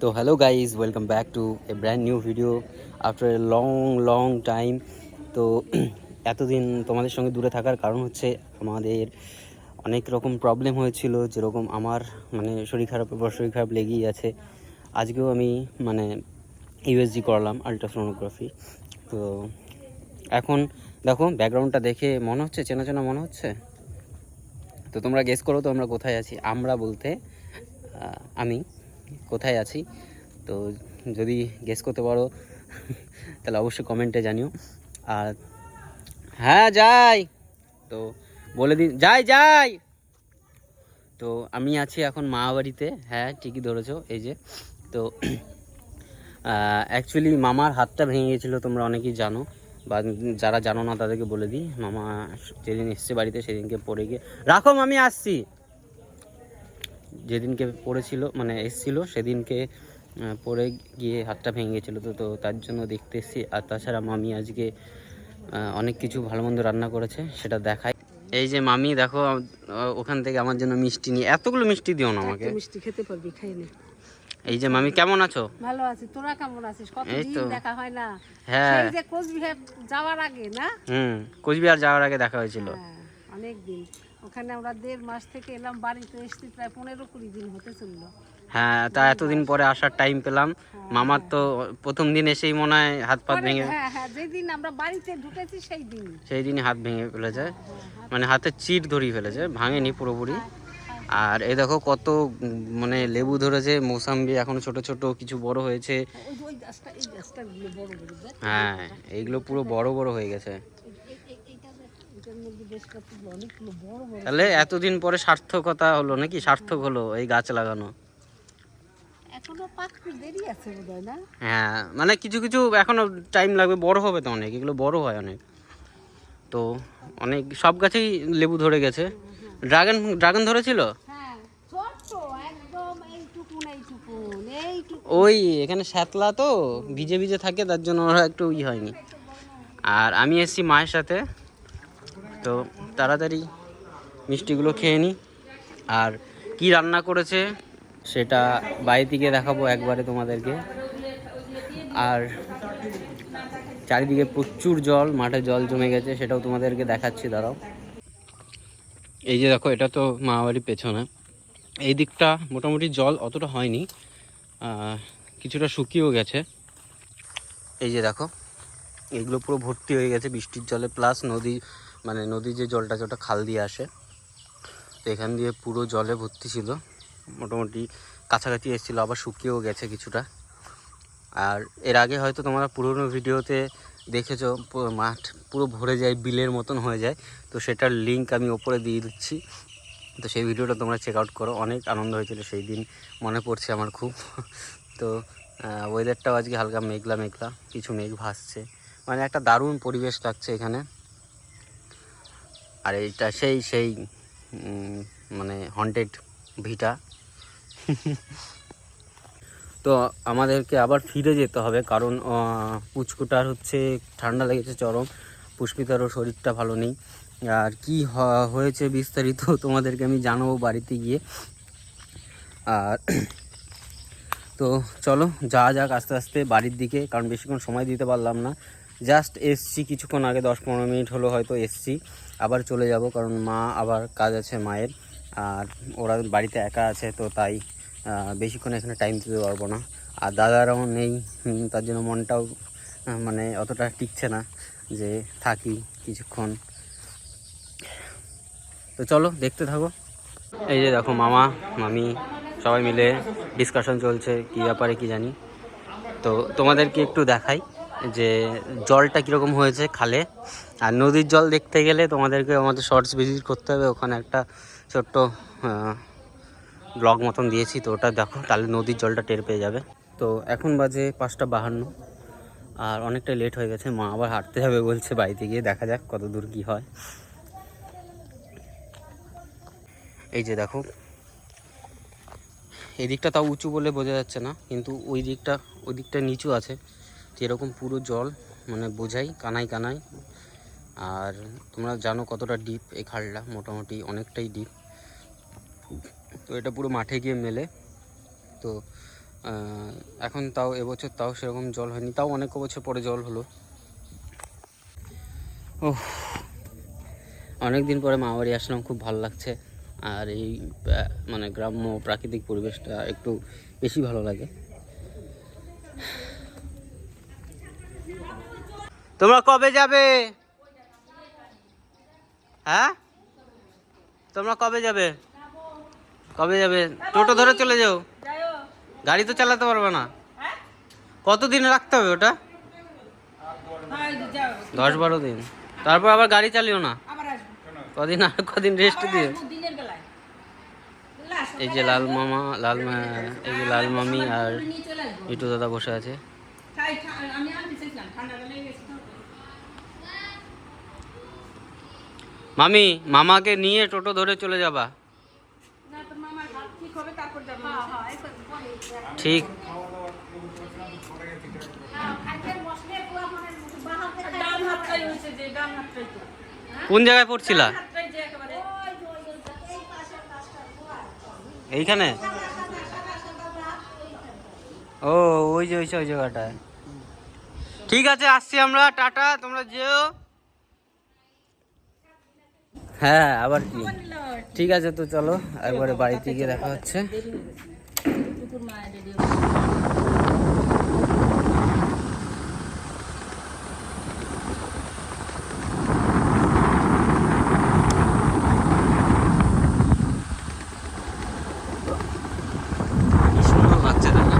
তো hello guys welcome back to a brand new video after a long long time তো এতদিন তোমাদের সঙ্গে দূরে থাকার কারণ হচ্ছে আমাদের অনেক রকম প্রবলেম হয়েছিল, যেরকম আমার মানে শরীর খারাপের পর শরীর খারাপ লেগেই আছে। আজকেও আমি মানে ইউএসজি করলাম আলট্রাসোনোগ্রাফি তো এখন দেখো ব্যাকগ্রাউন্ডটা দেখে মনে হচ্ছে, চেনা চেনা মনে হচ্ছে? তো তোমরা গেস করো তো আমরা কোথায় আছি। আমরা বলতে আমি কোথায় আছি? তো যদি গেস করতে পারো, তাহলে অবশ্যই কমেন্টে জানিও। আর হ্যাঁ যাই। তো বলে দিন, যাই যাই। তো আমি আছি এখন মা বাড়িতে। হ্যাঁ ঠিকই ধরেছো, এই যে। তো অ্যাকচুয়ালি মামার হাতটা ভেঙে গেছিল, তোমরা অনেকেই জানো। বা যারা জানো না, তাদেরকে বলে দিই। মামা যেদিন এসছে বাড়িতে, সেদিনকে পড়ে গিয়ে রাখো আমি আসছি। যেদিনকে পড়েছিল মানে এসছিল সেদিনকে পড়ে গিয়ে হাতটা ভেঙে গেছিল তো তো তার জন্য দেখতে এসেছি। আর তাছাড়া মামি আজকে অনেক কিছু ভালো মন্দ রান্না করেছে সেটা দেখাই। এই যে মামি দেখো ওখান থেকে আমার জন্য মিষ্টি নিয়ে এতগুলো মিষ্টি দিও না আমাকে। মিষ্টি খেতে পারবি খাই নে। এই যে মামি কেমন আছো? ভালো আছি। তোরা কেমন আছিস? কত এই তো। দিন দেখা হয় না। হ্যাঁ। সেই যে কোচবিহার যাওয়ার আগে না? হুম কোচবিহার যাওয়ার আগে দেখা হয়েছিল। হ্যাঁ অনেক দিন ওখানে আমরা দেড় মাস থেকে এলাম বাড়িতে এসেছি প্রায় পনেরো কুড়ি দিন হতে চলল। হ্যাঁ তা এতদিন পরে আসার টাইম পেলাম। মামার তো প্রথম দিন এসেই মনে হয় হাত পাত ভেঙে হ্যাঁ হ্যাঁ যেদিন আমরা বাড়িতে ঢুকেছি সেই দিন। সেই দিনই হাত ভেঙে ফেলেছে। মানে হাতে চিট ধরিয়ে ফেলেছে ভাঙেনি পুরোপুরি। আর এই দেখো কত মানে লেবু ধরেছে মৌসাম্বি এখন ছোট ছোট কিছু বড় হয়েছে। হ্যাঁ এইগুলো পুরো বড় বড় হয়ে গেছে এই- এই- এই- এইটা দেখ এটার মধ্যে বেশ কতগুলো অনেকগুলো বড় বড় তাহলে এতদিন পরে সার্থকতা হলো নাকি? সার্থক হলো এই গাছ লাগানো? এখনও পাকতে দেরি আছে বোধ না? হ্যাঁ মানে কিছু কিছু এখনও টাইম লাগবে বড় হবে তো অনেক এগুলো বড় হয় অনেক। তো অনেক সব গাছেই লেবু ধরে গেছে। ড্রাগন ড্রাগন ধরেছিল? হ্যাঁ ওই এখানে শ্যাতলা তো ভিজে ভিজে থাকে তার জন্য ওরা একটু ই হয়নি। আর আমি এসেছি মায়ের সাথে। তো তাড়াতাড়ি মিষ্টিগুলো খেয়ে নিই আর কি রান্না করেছে সেটা বাড়ি থেকে দেখাবো একবারে তোমাদেরকে। আর চারিদিকে প্রচুর জল, মাঠে জল জমে গেছে, সেটাও তোমাদেরকে দেখাচ্ছি, দাঁড়াও। এই যে দেখো, এটা তো মা বাড়ির পেছনে। এই দিকটা মোটামুটি জল অতটা হয়নি কিছুটা শুকিয়েও গেছে। এই যে দেখো, এগুলো পুরো ভর্তি হয়ে গেছে বৃষ্টির জলে, প্লাস নদী মানে নদীর যে জলটা আছে খাল দিয়ে আসে। তো এখান দিয়ে পুরো জলে ভর্তি ছিল। মোটামুটি কাছাকাছি এসেছিল, আবার শুকিয়েও গেছে কিছুটা। আর এর আগে হয়তো তোমরা পুরোনো ভিডিওতে দেখেছ মাঠ পুরো ভরে যায়, বিলের মতন হয়ে যায়। তো সেটার লিঙ্ক আমি ওপরে দিয়ে দিচ্ছি। তো সেই ভিডিওটা তোমরা চেক আউট করো। অনেক আনন্দ হয়েছিল সেই দিন। মনে পড়ছে আমার খুব। তো ওয়েদারটাও আজকে হালকা মেঘলা মেঘলা। কিছু মেঘ ভাসছে। মানে একটা দারুণ পরিবেশ লাগছে এখানে। আর এইটা সেই সেই মানে হন্টেড ভিটা। তো আমাদেরকে আবার ফিরে যেতে হবে, কারণ পুচকুটার হচ্ছে ঠান্ডা লেগেছে চরম, পুষ্পিতারও শরীরটা ভালো নেই। আর কি হয়েছে বিস্তারিত তোমাদেরকে আমি জানাব বাড়িতে গিয়ে। আর তো চলো যা যাক আস্তে আস্তে বাড়ির দিকে, কারণ বেশিক্ষণ সময় দিতে পারলাম না। জাস্ট এসছি কিছুক্ষণ আগে, দশ পনেরো মিনিট হলো হয়তো এসছি আবার চলে যাব কারণ মা আবার কাজ আছে মায়ের। আর ওরা বাড়িতে একা আছে, তো তাই বেশিক্ষণ এখানে টাইম দিতে পারব না। আর দাদারাও নেই তার জন্য মনটাও মানে অতটা টিকছে না যে থাকি কিছুক্ষণ। তো চলো, দেখতে থাকো। এই যে দেখো মামা, মামি, সবাই মিলে ডিসকাশন চলছে, কী ব্যাপারে কি জানি। তো তোমাদেরকে একটু দেখাই। যে জলটা কীরকম হয়েছে খালে। আর নদীর জল দেখতে গেলে তোমাদেরকে আমাদের শর্টস ভিজিট করতে হবে। ওখানে একটা ছোট্ট ব্লগ মতন দিয়েছি। তো ওটা দেখো, তাহলে নদীর জলটা টের পেয়ে যাবে। তো এখন বাজে পাঁচটা বাহান্ন। আর অনেকটা লেট হয়ে গেছে। মা আবার হাঁটতে যাবে বলছে বাড়িতে গিয়ে। দেখা যাক কত দূর কী হয়। এই যে দেখো। এই দিকটা তাও উঁচু বলে বোঝা যাচ্ছে না। কিন্তু ওই দিকটা ওই দিকটা নিচু আছে। তো এরকম পুরো জল মানে বোঝাই কানাই কানাই আর তোমরা জানো কতটা ডিপ এই খালটা, মোটামুটি অনেকটাই ডিপ তো এটা পুরো মাঠে গিয়ে মেলে। তো এখন তাও এবছর তাও সেরকম জল হয়নি। তাও অনেক বছর পরে জল হলো। ও অনেক দিন পরে মা বাড়ি আসলাম, খুব ভালো লাগছে। আর এই মানে গ্রাম্য প্রাকৃতিক পরিবেশটা একটু বেশি ভালো লাগে। তোমরা কবে যাবে? হ্যাঁ? তোমরা কবে যাবে? কবে যাবে? টোটো ধরে চলে যাও। গাড়ি তো চালাতে পারবে না। কতদিন রাখতে হবে ওটা? দশ বারো দিন। তারপর আবার গাড়ি চালিও না। কদিন আর কদিন রেস্ট দিও এই যে লাল মামা, লাল এই যে লাল মামি আর ইটু দাদা বসে আছে। মামি মামাকে নিয়ে টোটো ধরে চলে যাবা। ঠিক কোন জায়গায় পড়ছিলা? এইখানে? ও ওই যে ওই যে ওই জায়গাটায়। ঠিক আছে আসছি আমরা টাটা তোমরা যেও। হ্যাঁ আবার কি? ঠিক আছে তো চলো একবারে বাড়িতে গিয়ে দেখা হচ্ছে কি সুন্দর লাগছে তাই না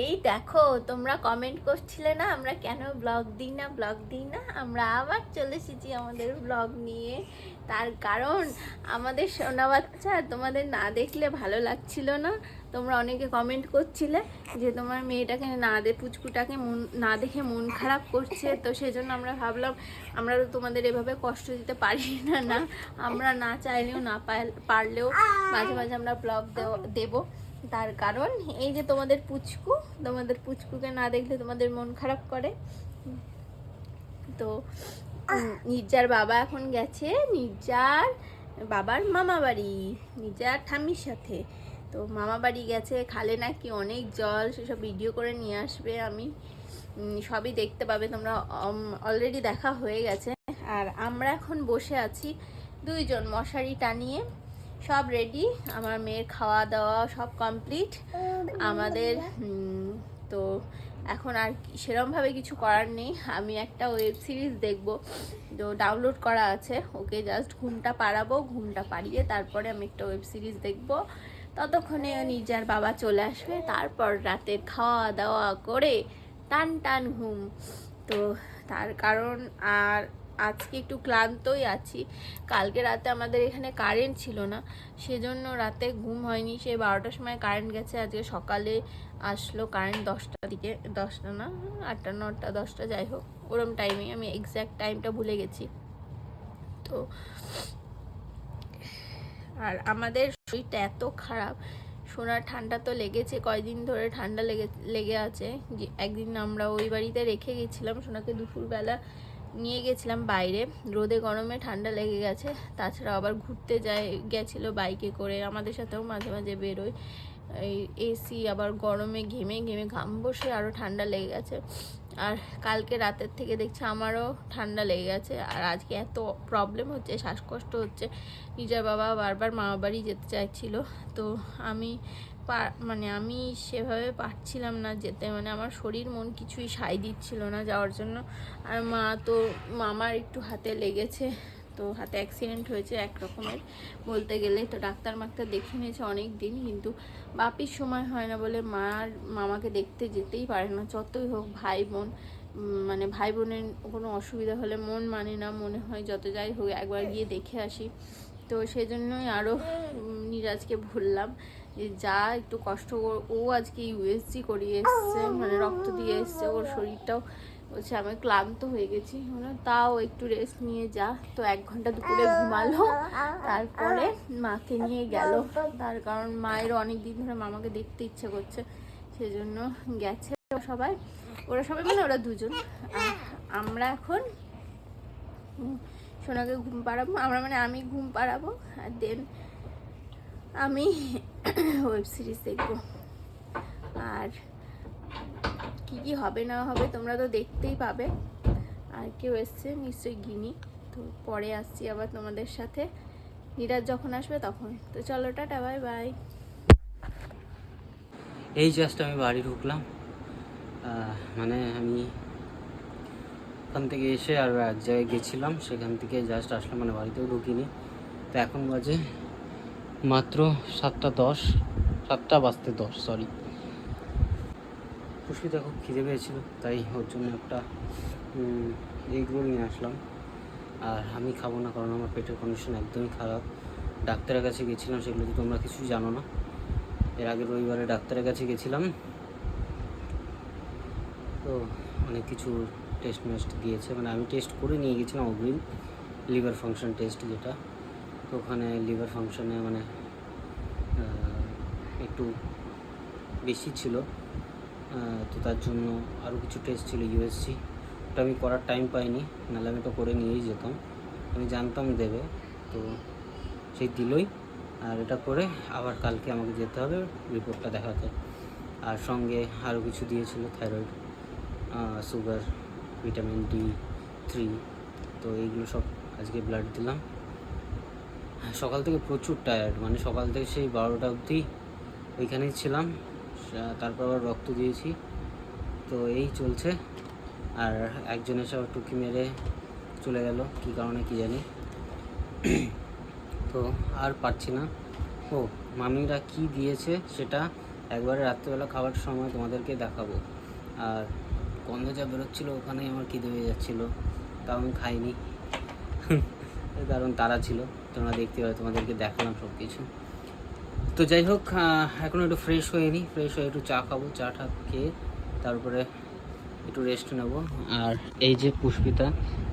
এই দেখো, তোমরা কমেন্ট করছিলে না, আমরা কেন ব্লগ দিই না ব্লগ দিই না? আমরা আবার চলে এসেছি আমাদের ব্লগ নিয়ে। তার কারণ, আমাদের সোনা বাচ্চা, তোমাদের না দেখলে ভালো লাগছিল না। তোমরা অনেকে কমেন্ট করছিলে যে তোমার মেয়েটাকে না দে, পুচকুটাকে মন, না দেখে মন খারাপ করছে। তো সেজন্য আমরা ভাবলাম, আমরা তো তোমাদের এভাবে কষ্ট দিতে পারি না না। আমরা না চাইলেও না পারলেও মাঝে মাঝে আমরা ব্লগ দেবো। তার কারণ এই যে তোমাদের পুচকু, তোমাদের পুচকুকে না দেখলে তোমাদের মন খারাপ করে। তো নির্জার বাবা এখন গেছে। নির্জার বাবার মামা বাড়ি, নির্জার ঠাম্মির সাথে। তো মামা বাড়ি গেছে, খালে নাকি অনেক জল, সেসব ভিডিও করে নিয়ে আসবে। আমি সবই দেখতে পাবে তোমরা। অলরেডি দেখা হয়ে গেছে। আর আমরা এখন বসে আছি দুইজন মশারি টানিয়ে। সব রেডি আমার মেয়ের খাওয়া দাওয়া সব কমপ্লিট আমাদের তো এখন আর সেরমভাবে কিছু করার নেই। আমি একটা ওয়েব সিরিজ দেখব, তো ডাউনলোড করা আছে। ওকে জাস্ট ঘুমটা পাড়াবো, ঘুমটা পাড়িয়ে তারপরে আমি একটা ওয়েব সিরিজ দেখব। ততক্ষণে নিজের বাবা চলে আসবে, তারপর রাতে খাওয়া দাওয়া করে টান টান ঘুম। তো তার কারণ আর আজকে একটু ক্লান্তই আছি। কালকে রাতে আমাদের এখানে কারেন্ট ছিল না, সেজন্য রাতে ঘুম হয়নি। সেই বারোটার সময় কারেন্ট গেছে, আজকে সকালে আসলো কারেন্ট দশটার দিকে, দশটা না, আটটা, নটা, দশটা, যাই হোক, ওরম টাইমে আমি এক্স্যাক্ট টাইমটা ভুলে গেছি। তো, আর আমাদের শরীরটা এত খারাপ, সোনার ঠান্ডা তো লেগেছে, কয়দিন ধরে ঠান্ডা লেগে লেগে আছে। একদিন আমরা ওই বাড়িতে রেখে গেছিলাম, সোনাকে দুপুরবেলা নিয়ে গেছিলাম বাইরে। রোদে গরমে ঠান্ডা লেগে গেছে। তাছাড়া আবার ঘুরতে যায় গেছিল বাইকে করে। আমাদের সাথেও মাঝে মাঝে বেরোয় এই এসি আবার গরমে ঘেমে ঘেমে ঘাম বসে আরও ঠান্ডা লেগে গেছে। আর কালকে রাতের থেকে দেখছি আমারও ঠান্ডা লেগে গেছে। আর আজকে এত প্রবলেম হচ্ছে, শ্বাসকষ্ট হচ্ছে। নিজের বাবা বারবার মামা বাড়ি যেতে চাইছিল। তো আমি মানে আমি সেভাবে পারছিলাম না যেতে। মানে আমার শরীর মন কিছুই সাই দিচ্ছিল না যাওয়ার জন্য। আর মা তো, মামার একটু হাতে লেগেছে, তো হাতে অ্যাক্সিডেন্ট হয়েছে এক রকমের। বলতে গেলে তো ডাক্তার মাক্তার দেখে নিয়েছে অনেক দিন কিন্তু বাপির সময় হয় না বলে মার, মামাকে দেখতে যেতেই পারে না। যতই হোক ভাই বোন মানে ভাই বোনের কোনো অসুবিধা হলে মন মানে না, মনে হয় যত যাই হোক একবার গিয়ে দেখে আসি। তো সেই জন্যই আরও নিরাজকে বললাম যে যা একটু কষ্ট ও আজকে ইউএসজি করিয়ে এসছে মানে রক্ত দিয়ে এসছে, ওর শরীরটাও বলছে আমি ক্লান্ত হয়ে গেছি। তাও একটু রেস্ট নিয়ে যা। তো এক ঘণ্টা দুপুরে ঘুমালো, তারপরে মাকে নিয়ে গেল। তার কারণ মায়ের অনেক দিন ধরে মামাকে দেখতে ইচ্ছে করছে, সেজন্য গেছে সবাই। ওরা সবাই মানে ওরা দুজন। আমরা এখন সোনাকে ঘুম পাড়াবো, আমরা মানে আমি ঘুম পাড়াবো, আর দেন আমি ওয়েব সিরিজ দেখব। আর কি কি হবে না হবে তোমরা তো দেখতেই পাবে। আর কেউ এসছে, নিশ্চয়ই গিনি। তো পরে আসছি আবার তোমাদের সাথে। নিরাজ যখন আসবে তখন। তো চলো, টাটা বাই বাই এই জাস্ট আমি বাড়ি ঢুকলাম। মানে আমি ওখান থেকে এসে আর এক জায়গায় গেছিলাম। সেখান থেকে জাস্ট আসলাম মানে বাড়িতেও ঢুকিনি। তো এখন বাজে মাত্র সাতটা দশ, সাতটা বাজতে দশ সরি পুষ্পিতা খুব খিদে পেয়েছিল, তাই ওর জন্য একটা এগ রোল নিয়ে আসলাম। আর আমি খাব না, কারণ আমার পেটের কন্ডিশন একদমই খারাপ। ডাক্তারের কাছে গেছিলাম, সেগুলো তো তোমরা কিছুই জানো না। এর আগে রবিবারে ডাক্তারের কাছে গেছিলাম। তো অনেক কিছু টেস্ট মেস্ট দিয়েছে মানে আমি টেস্ট করে নিয়ে গেছিলাম, অগ্রিম লিভার ফাংশন টেস্ট যেটা। তো ওখানে লিভার ফাংশনে মানে একটু বেশি ছিল। তো তার জন্য আরও কিছু টেস্ট ছিল ইউএসসি ওটা আমি করার টাইম পাইনি, নাহলে আমি ওটা করে নিয়েই যেতাম। আমি জানতাম দেবে, তো সেই দিলই। আর এটা করে আবার কালকে আমাকে যেতে হবে রিপোর্টটা দেখাতে। আর সঙ্গে আরও কিছু দিয়েছিল thyroid sugar vitamin D three তো এইগুলো সব আজকে ব্লাড দিলাম। সকাল থেকে প্রচুর টায়ার্ড মানে সকাল থেকে সেই বারোটা অবধি ওইখানেই ছিলাম। তারপর আবার রক্ত দিয়েছি। তো এই চলছে। আর একজনের সব টুকি মেরে চলে গেল, কী কারণে কী জানি। তো আর পারছি না। ও, মামিরা কি দিয়েছে সেটা একবারে রাত্রেবেলা খাবার সময় তোমাদেরকে দেখাবো। আর গন্ধ যা বেরোচ্ছিলো ওখানেই আমার খিদে হয়ে যাচ্ছিল। তাও আমি খাইনি। কারণ তারা ছিল। তোমরা দেখতে পাবে তোমাদেরকে দেখালাম সব কিছু তো যাই হোক এখন একটু ফ্রেশ হয়ে নিই ফ্রেশ হয়ে একটু চা খাব চা টা খেয়ে তারপরে একটু রেস্ট নেব। আর এই যে পুষ্পিতা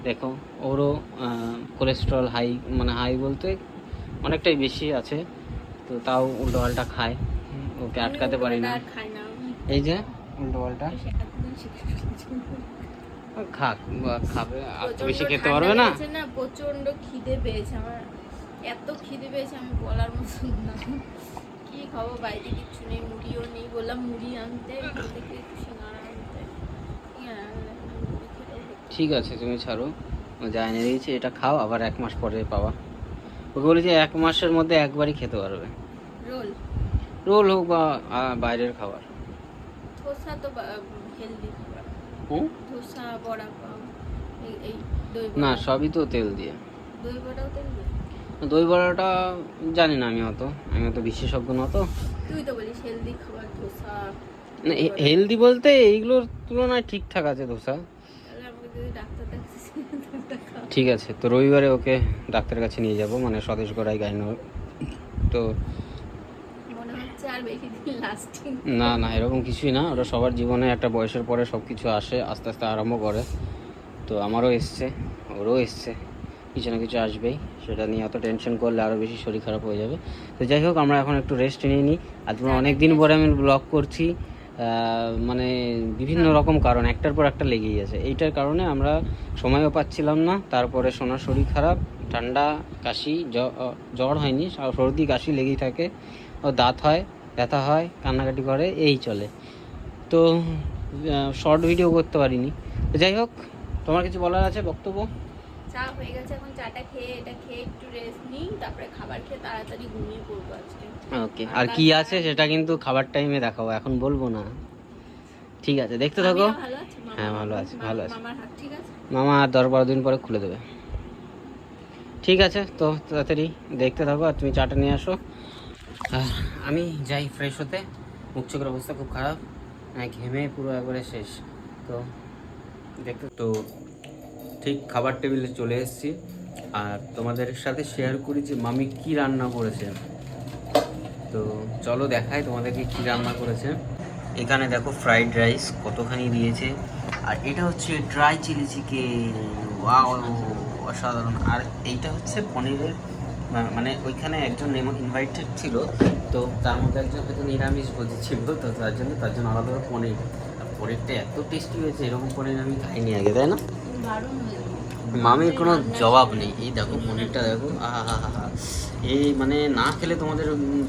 দেখো ওরও কোলেস্ট্রল হাই মানে হাই বলতে অনেকটাই বেশি আছে তো তাও উল্টো পাল্টা খায়। ওকে আটকাতে পারি না। এই যে উল্টো পাল্টা। খাক বা খাবে আর বেশি খেতে পারবে না? প্রচণ্ড খিদে পেয়েছে আমার। এত খিদে পেয়েছে আমি বলার মতন না। কি খাব? বাইরে কিচ্ছু নেই মুড়িও নেই। বললাম মুড়ি আনতে থেকে একটু সিঙ্গারা। ঠিক আছে তুমি ছাড়ো। যা এনে দিয়েছি এটা খাও আবার এক মাস পরে পাওয়া ওকে বলেছি এক মাসের মধ্যে একবারই খেতে পারবে। রোল? রোল হোক বা বাইরের খাবার। ধোসা তো হেলদি খাবার। হুম ধোসা বড়া পাও এই- না সবই তো তেল দিয়ে। দই বড়াও তেল দিয়ে? দই বড়াটা জানি না আমি অত আমি অত বিশেষজ্ঞ না তো। তুই তো বলিস হেলদি খাবার ধোসা। না হেলদি বলতে এইগুলোর তুলনায় ঠিকঠাক আছে ধোসা। তাহলে আমাকে যদি ডাক্তার দেখাচ্ছিস দেখা ঠিক আছে তো রবিবারে ওকে ডাক্তারের কাছে নিয়ে যাব মানে স্বদেশ গড়াই গাইনোর। তো মনে হচ্ছে আর বেশি দিন লাস্টিং না না এরকম কিছুই না ওরা সবার জীবনে একটা বয়সের পরে সব কিছু আসে আস্তে আস্তে আরম্ভ করে। তো আমারও এসছে ওরও এসছে। কিছু না কিছু আসবেই। সেটা নিয়ে অত টেনশন করলে আরও বেশি শরীর খারাপ হয়ে যাবে। তো যাই হোক আমরা এখন একটু রেস্ট নিয়ে নিই। আজ অনেক দিন পরে আমি ব্লগ করছি। মানে বিভিন্ন রকম কারণ একটার পর একটা লেগেই আছে। এইটার কারণে আমরা সময়ও পাচ্ছিলাম না। তারপরে সোনার শরীর খারাপ ঠান্ডা কাশি জ্বর হয়নি সর্দি কাশি লেগেই থাকে। ও দাঁত হয় ব্যথা হয় কান্নাকাটি করে এই চলে। তো শর্ট ভিডিও করতে পারিনি। তো যাই হোক তোমার কিছু বলার আছে বক্তব্য? চা হয়ে গেছে এখন চাটা খেয়ে এটা খেয়ে একটু রেস্ট নিই তারপরে খাবার খেয়ে তাড়াতাড়ি ঘুমিয়ে পড়ব আজকে। ওকে আর কি আছে সেটা কিন্তু খাবার টাইমে দেখাবো এখন বলব না। ঠিক আছে দেখতে থাকো। হ্যাঁ, ভালো আছে, ভালো আছে। মামার হাত ঠিক আছে? মামা আর দশ বারো দিন পরে খুলে দেবে। ঠিক আছে তো তাড়াতাড়ি দেখতে থাকো আর তুমি চাটা নিয়ে আসো। আর আমি যাই ফ্রেশ হতে। মুখ চোখের অবস্থা খুব খারাপ। ঘেমে পুরো একবারে শেষ। তো দেখতে তো ঠিক খাবার টেবিলে চলে এসেছি। আর তোমাদের সাথে শেয়ার করি যে মামি কি রান্না করেছে। তো চলো দেখাই তোমাদেরকে কি রান্না করেছে। এখানে দেখো ফ্রাইড রাইস কতখানি দিয়েছে। আর এটা হচ্ছে ড্রাই চিলি চিকেন অসাধারণ। আর এইটা হচ্ছে পনিরের মানে ওইখানে একজন ইনভাইটেড ছিল। তো তার মধ্যে একজন হয়তো নিরামিষ ভোজি ছিল। তো তার জন্য তার জন্য আলাদা পনির। আর পনিরটা এত টেস্টি হয়েছে, এরকম পনির আমি খাইনি আগে, তাই না? মামির কোনো জবাব নেই। এই দেখো পনিরটা দেখো। আহা হা হা এই মানে না খেলে তোমাদের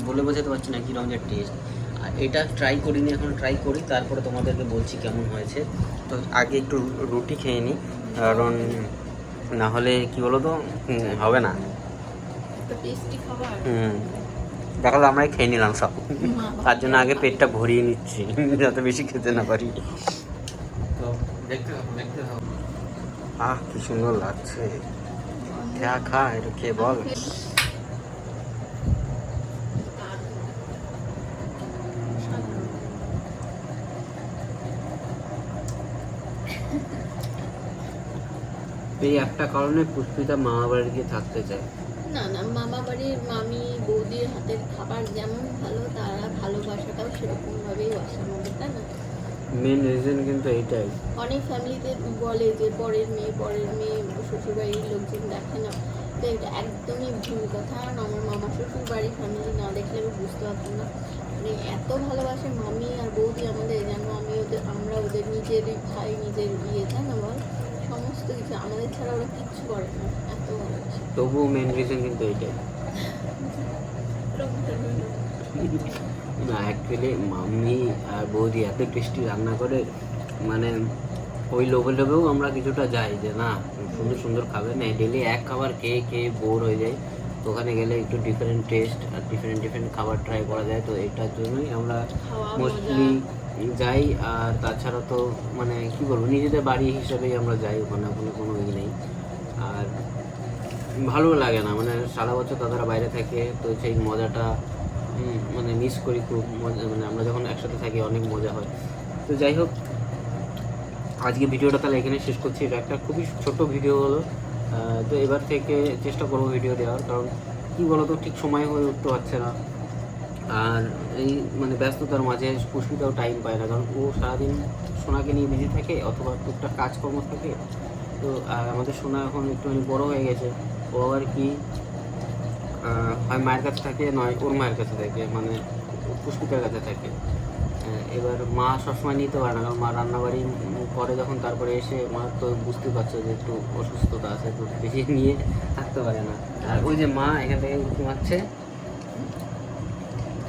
বলে বোঝাতে পারছি না কীরকম যে টেস্ট আর এটা ট্রাই করিনি এখন ট্রাই করি। তারপরে তোমাদেরকে বলছি কেমন হয়েছে। তো আগে একটু রুটি খেয়ে নিই কারণ না হলে কি বলো তো হবে না। হুম। দেখাল আমরাই খেয়ে নিলাম সব। তার জন্য আগে পেটটা ভরিয়ে নিচ্ছি। যাতে বেশি খেতে না পারি। তো দেখতে আহ, কি সুন্দর লাগছে। খা খেয়ে বল। এই একটা কারণে পুষ্পিতা মামা বাড়ি গিয়ে থাকতে চায়। না না, মামা বাড়ির মামি, বৌদির হাতের খাবার যেমন ভালো, তারা ভালোবাসাটাও সেরকম ভাবেই বাসে আমাদের তাই না? মেন রিজন কিন্তু এইটাই। অনেক ফ্যামিলিতে বলে যে পরের মেয়ে পরের মেয়ে শ্বশুরবাড়ির লোকজন দেখে না। তো এটা একদমই ভুল কথা। কারণ আমার মামা শ্বশুর বাড়ির ফ্যামিলি না দেখলে আমি বুঝতে পারতাম না। মানে এত ভালোবাসে মামি আর বৌদি আমাদের যেন আমি ওদের আমরা ওদের নিজের ভাই নিজের বিয়ে তাই না বল? সমস্ত কিছু আমাদের ছাড়া ওরা কিচ্ছু করে না। এত ভালোবাসে। তবুও মেন রিজন কিন্তু এইটাই। না অ্যাকচুয়ালি মাম্মি আর বৌদি এত টেস্টি রান্না করে মানে ওই লোভে লোভেও আমরা কিছুটা যাই যে না সুন্দর সুন্দর খাবে। না ডেলি এক খাবার খেয়ে খেয়ে বোর হয়ে যায় তো ওখানে গেলে একটু ডিফারেন্ট টেস্ট আর ডিফারেন্ট ডিফারেন্ট খাবার ট্রাই করা যায়। তো এটার জন্যই আমরা মোস্টলি যাই। আর তাছাড়া তো মানে কি বলব নিজেদের বাড়ি হিসাবেই আমরা যাই ওখানে ওখানে কোনো ই নেই। আর ভালো লাগে না মানে সারা বছর দাদারা বাইরে থাকে তো সেই মজাটা মানে মিস করি খুব মজা মানে আমরা যখন একসাথে থাকি অনেক মজা হয়। তো যাই হোক, আজকে ভিডিওটা তাহলে এখানে শেষ করছি। এটা একটা খুবই ছোট ভিডিও হলো। তো এবার থেকে চেষ্টা করব ভিডিও দেওয়ার, কারণ কী বলতো, ঠিক সময় হয়ে উঠতে পারছে না। আর এই মানে ব্যস্ততার মাঝে পুষ্পিতাও টাইম পায় না, কারণ ও সারাদিন সোনাকে নিয়ে বিজি থাকে অথবা টুকটাক কাজকর্ম থাকে। তো আর আমাদের সোনা এখন একটুখানি বড় হয়ে গেছে। ও আবার কি হয় মায়ের কাছে থাকে নয় ওর মায়ের কাছে থাকে মানে পুষ্পিতার কাছে থাকে। এবার মা সবসময় নিতে পারে না কারণ মা রান্নাবাড়ি করে যখন তারপরে এসে মা তো বুঝতে পারছ যে একটু অসুস্থতা আছে তো বেশি নিয়ে থাকতে পারে না। আর ওই যে মা এখান থেকে ঘুমাচ্ছে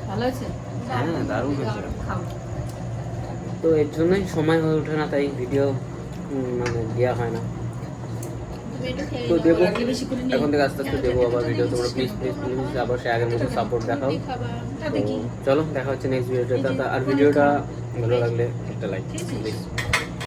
ভালো আছে হ্যাঁ দারুণ হয়েছে। তো এর জন্যই সময় হয়ে ওঠে না তাই ভিডিও মানে দেওয়া হয় না। একটু তো দেবো। এখন থেকে আস্তে আস্তে দেবো আবার ভিডিও তোমরা প্লিজ প্লিজ প্লিজ আবার সে আগের মতো সাপোর্ট দেখাও। তো চলো দেখা হচ্ছে নেক্সট ভিডিওটা আর ভিডিওটা ভালো লাগলে একটা লাইক প্লিজ